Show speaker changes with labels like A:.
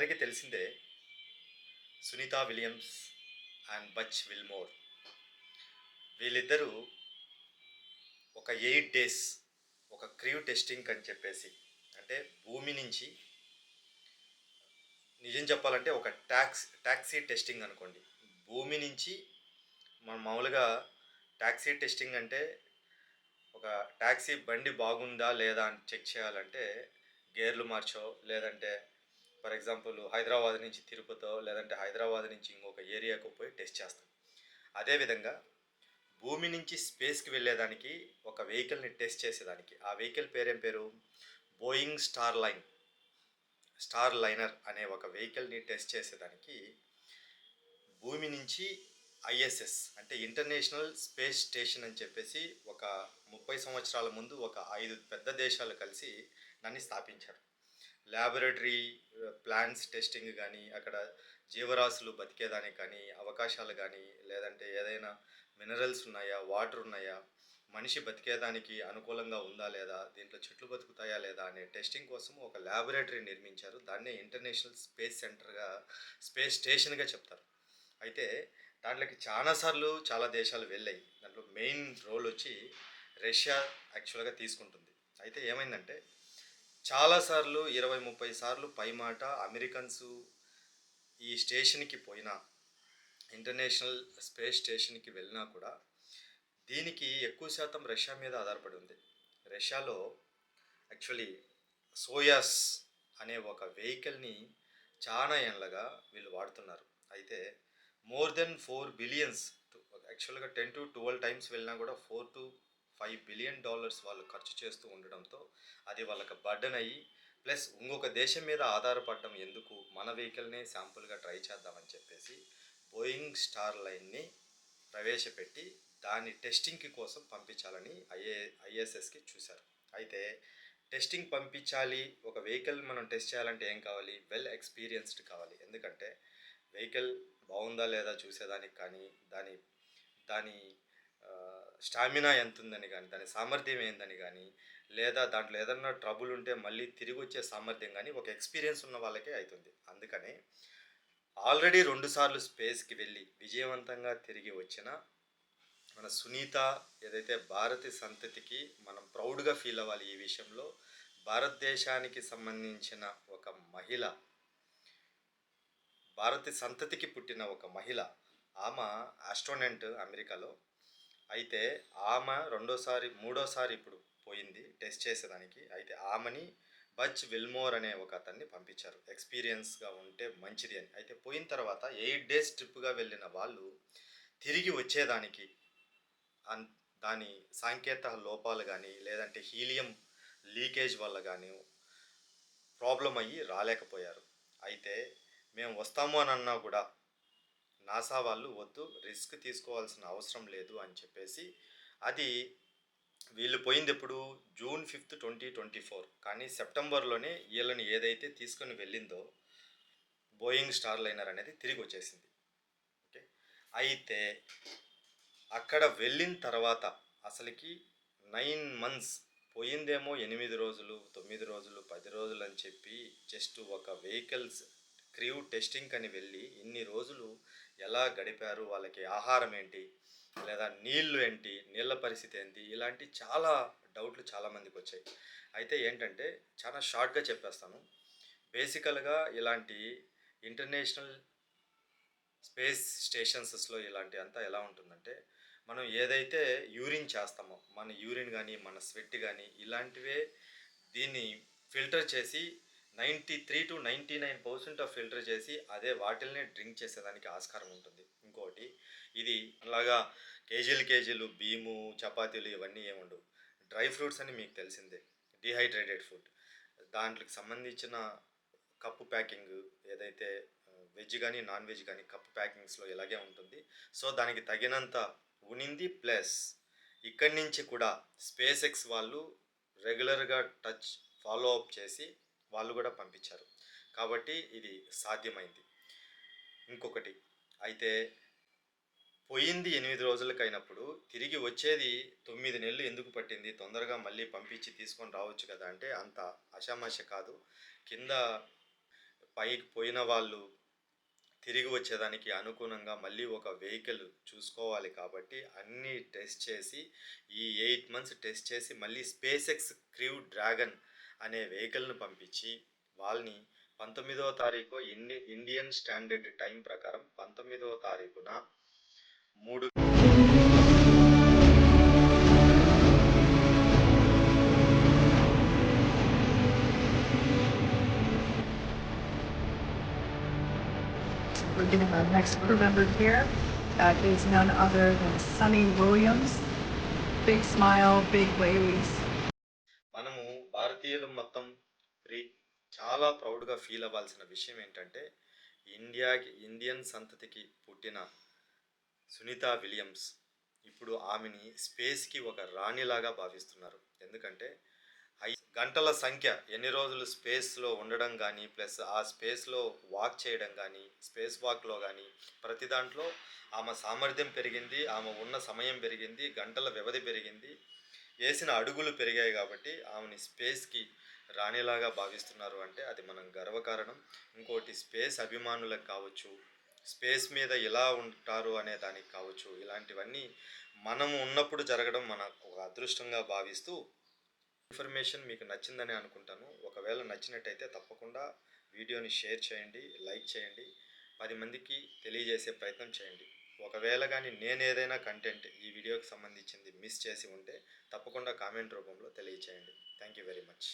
A: అందరికీ తెలిసిందే Sunita Williams and Butch Wilmore. వీళ్ళిద్దరూ ఒక ఎయిట్ డేస్ ఒక క్రీవ్ టెస్టింగ్ అని చెప్పేసి అంటే భూమి నుంచి నిజం చెప్పాలంటే ఒక ట్యాక్స్ ట్యాక్సీ టెస్టింగ్ అనుకోండి. భూమి నుంచి మనం మామూలుగా ట్యాక్సీ టెస్టింగ్ అంటే ఒక ట్యాక్సీ బండి బాగుందా లేదా అని చెక్ చేయాలంటే గేర్లు మార్చో లేదంటే ఫర్ ఎగ్జాంపుల్ హైదరాబాద్ నుంచి తిరుపతో లేదంటే హైదరాబాద్ నుంచి ఇంకొక ఏరియాకు పోయి టెస్ట్ చేస్తాం. అదేవిధంగా భూమి నుంచి స్పేస్కి వెళ్ళేదానికి ఒక వెహికల్ని టెస్ట్ చేసేదానికి. ఆ వెహికల్ పేరేం పేరు? Boeing star line. Star liner అనే ఒక వెహికల్ని టెస్ట్ చేసేదానికి భూమి నుంచి ఐఎస్ఎస్ అంటే ఇంటర్నేషనల్ స్పేస్ స్టేషన్ అని చెప్పేసి ఒక ముప్పై సంవత్సరాల ముందు ఒక ఐదు పెద్ద దేశాలు కలిసి దాన్ని స్థాపించారు. ల్యాబొరేటరీ ప్లాన్స్ టెస్టింగ్ కానీ అక్కడ జీవరాశులు బతికేదానికి కానీ అవకాశాలు కానీ లేదంటే ఏదైనా మినరల్స్ ఉన్నాయా వాటర్ ఉన్నాయా మనిషి బతికేదానికి అనుకూలంగా ఉందా లేదా దీంట్లో చెట్లు బతుకుతాయా లేదా అనే టెస్టింగ్ కోసం ఒక ల్యాబొరేటరీ నిర్మించారు. దాన్నే ఇంటర్నేషనల్ స్పేస్ సెంటర్గా స్పేస్ స్టేషన్గా చెప్తారు. అయితే దాంట్లోకి చాలాసార్లు చాలా దేశాలు వెళ్ళాయి. దాంట్లో మెయిన్ రోల్ వచ్చి రష్యా యాక్చువల్గా తీసుకుంటుంది. అయితే ఏమైందంటే చాలాసార్లు ఇరవై ముప్పై సార్లు పైమాట అమెరికన్స్ ఈ స్టేషన్కి పోయినా ఇంటర్నేషనల్ స్పేస్ స్టేషన్కి వెళ్ళినా కూడా దీనికి ఎక్కువ శాతం రష్యా మీద ఆధారపడి ఉంది. రష్యాలో యాక్చువల్లీ సోయాస్ అనే ఒక వెహికల్ని చాలా ఏళ్ళగా వీళ్ళు వాడుతున్నారు. అయితే మోర్ దెన్ ఫోర్ బిలియన్స్ యాక్చువల్గా టెన్ టు ట్వెల్వ్ టైమ్స్ వెళ్ళినా కూడా four to five billion dollars వాళ్ళు ఖర్చు చేస్తూ ఉండడంతో అది వాళ్ళకి బర్డన్ అయ్యి ప్లస్ ఇంకొక దేశం మీద ఆధారపడడం ఎందుకు? మన వెహికల్నే శాంపుల్గా ట్రై చేద్దామని చెప్పేసి బోయింగ్ స్టార్ లైన్ని ప్రవేశపెట్టి దాన్ని టెస్టింగ్కి కోసం పంపించాలని ఐఏ ఐఎస్ఎస్కి చూశారు. అయితే టెస్టింగ్ పంపించాలి ఒక వెహికల్ మనం టెస్ట్ చేయాలంటే ఏం కావాలి? వెల్ ఎక్స్పీరియన్స్డ్ కావాలి. ఎందుకంటే వెహికల్ బాగుందా లేదా చూసేదానికి కానీ దాని దాని స్టామినా ఎంత ఉందని కానీ దాని సామర్థ్యం ఏందని కానీ లేదా దాంట్లో ఏదన్నా ట్రబుల్ ఉంటే మళ్ళీ తిరిగి వచ్చే సామర్థ్యం కానీ ఒక ఎక్స్పీరియన్స్ ఉన్న వాళ్ళకే అవుతుంది అందుకనే ఆల్రెడీ రెండుసార్లు స్పేస్కి వెళ్ళి విజయవంతంగా తిరిగి వచ్చిన మన సునీత ఏదైతే భారతి సంతతికి మనం ప్రౌడ్గా ఫీల్ అవ్వాలి ఈ విషయంలో భారతదేశానికి సంబంధించిన ఒక మహిళ భారతి సంతతికి పుట్టిన ఒక మహిళ ఆమె ఆస్ట్రోనెంట్ అమెరికాలో అయితే ఆమె రెండోసారి మూడోసారి ఇప్పుడు పోయింది టెస్ట్ చేసేదానికి. అయితే ఆమెని బచ్ విల్మోర్ అనే ఒక అతన్ని పంపించారు. ఎక్స్పీరియన్స్గా ఉంటే మంచిది అని. అయితే పోయిన తర్వాత ఎయిట్ డేస్ ట్రిప్గా వెళ్ళిన వాళ్ళు తిరిగి వచ్చేదానికి అన్ దాని సాంకేత లోపాలు కానీ లేదంటే హీలియం లీకేజ్ వల్ల కానీ ప్రాబ్లం అయ్యి రాలేకపోయారు. అయితే మేము వస్తాము అని అన్నా కూడా నాసా వాళ్ళు వద్దు రిస్క్ తీసుకోవాల్సిన అవసరం లేదు అని చెప్పేసి అది వీళ్ళు పోయింది ఎప్పుడు? June fifth twenty twenty four. కానీ సెప్టెంబర్లోనే వీళ్ళని ఏదైతే తీసుకొని వెళ్ళిందో బోయింగ్ స్టార్ లైనర్ అనేది తిరిగి వచ్చేసింది. ఓకే? అయితే అక్కడ వెళ్ళిన తర్వాత అసలుకి నైన్ మంత్స్ పోయిందేమో ఎనిమిది రోజులు తొమ్మిది రోజులు పది రోజులు అని చెప్పి జస్ట్ ఒక వెహికల్స్ క్రీవ్ టెస్టింగ్ అని వెళ్ళి ఇన్ని రోజులు ఎలా గడిపారు వాళ్ళకి ఆహారం ఏంటి లేదా నీళ్ళు ఏంటి నీళ్ళ పరిస్థితి ఏంటి ఇలాంటి చాలా డౌట్లు చాలామందికి వచ్చాయి. అయితే ఏంటంటే చాలా షార్ట్గా చెప్పేస్తాను. బేసికల్గా ఇలాంటి ఇంటర్నేషనల్ స్పేస్ స్టేషన్స్లో ఇలాంటి అంతా ఎలా ఉంటుందంటే మనం ఏదైతే యూరిన్ చేస్తామో మన యూరిన్ కానీ మన స్వెట్ కానీ ఇలాంటివే దీన్ని ఫిల్టర్ చేసి ninety three to ninety nine percent of filter చేసి అదే వాటిల్నే డ్రింక్ చేసేదానికి ఆస్కారం ఉంటుంది. ఇంకోటి ఇది అలాగా కేజీలు కేజీలు బియ్యము చపాతీలు ఇవన్నీ ఏముండవు డ్రై ఫ్రూట్స్ అని మీకు తెలిసిందే. Dehydrated food. దాంట్లోకి సంబంధించిన కప్పు ప్యాకింగ్ ఏదైతే వెజ్ కానీ నాన్ వెజ్ కానీ కప్పు ప్యాకింగ్స్లో ఇలాగే ఉంటుంది. సో దానికి తగినంత ఉనింది ప్లస్ ఇక్కడి నుంచి కూడా స్పేస్ ఎక్స్ వాళ్ళు రెగ్యులర్గా టచ్ ఫాలో అప్ చేసి వాళ్ళు కూడా పంపించారు. కాబట్టి ఇది సాధ్యమైంది. ఇంకొకటి అయితే పోయింది ఎనిమిది రోజులకు అయినప్పుడు తిరిగి వచ్చేది తొమ్మిది నెలలు ఎందుకు పట్టింది? తొందరగా మళ్ళీ పంపించి తీసుకొని రావచ్చు కదా అంటే అంత అషామాష కాదు. కింద పైకి పోయిన వాళ్ళు తిరిగి వచ్చేదానికి అనుగుణంగా మళ్ళీ ఒక వెహికల్ చూసుకోవాలి కాబట్టి అన్నీ టెస్ట్ చేసి ఈ ఎయిట్ మంత్స్ టెస్ట్ చేసి మళ్ళీ స్పేస్ ఎక్స్ క్రూ డ్రాగన్ అనే వెహికల్ను పంపించి వాళ్ళని పంతొమ్మిదవ తారీఖు ఇండి ఇండియన్ స్టాండర్డ్ టైం ప్రకారం పంతొమ్మిదవ తారీఖున మూడు
B: uh, That is none other than Sonny Williams. Big smile, big waves.
A: భారతీయులు మొత్తం చాలా ప్రౌడ్గా ఫీల్ అవ్వాల్సిన విషయం ఏంటంటే ఇండియాకి ఇండియన్ సంతతికి పుట్టిన సునీత విలియమ్స్ ఇప్పుడు ఆమెని స్పేస్కి ఒక రాణిలాగా భావిస్తున్నారు. ఎందుకంటే ఐ గంటల సంఖ్య ఎన్ని రోజులు స్పేస్లో ఉండడం కానీ ప్లస్ ఆ స్పేస్లో వాక్ చేయడం కానీ స్పేస్ వాక్లో కానీ ప్రతి దాంట్లో ఆమె సామర్థ్యం పెరిగింది ఆమె ఉన్న సమయం పెరిగింది గంటల వ్యవధి పెరిగింది. వేసిన అడుగులు పెరిగాయి కాబట్టి ఆమెని స్పేస్కి రాణిలాగా భావిస్తున్నారు అంటే అది మనం గర్వకారణం. ఇంకోటి స్పేస్ అభిమానులకు కావచ్చు స్పేస్ మీద ఎలా ఉంటారు అనే దానికి కావచ్చు ఇలాంటివన్నీ మనము ఉన్నప్పుడు జరగడం మన ఒక అదృష్టంగా భావిస్తూ ఇన్ఫర్మేషన్ మీకు నచ్చిందని అనుకుంటాను. ఒకవేళ నచ్చినట్టయితే తప్పకుండా వీడియోని షేర్ చేయండి లైక్ చేయండి పది మందికి తెలియజేసే ప్రయత్నం చేయండి. ఒకవేళ కానీ నేను ఏదైనా కంటెంట్ ఈ వీడియోకి సంబంధించింది మిస్ చేసి ఉంటే తప్పకుండా కామెంట్ రూపంలో తెలియచేయండి. Thank you very much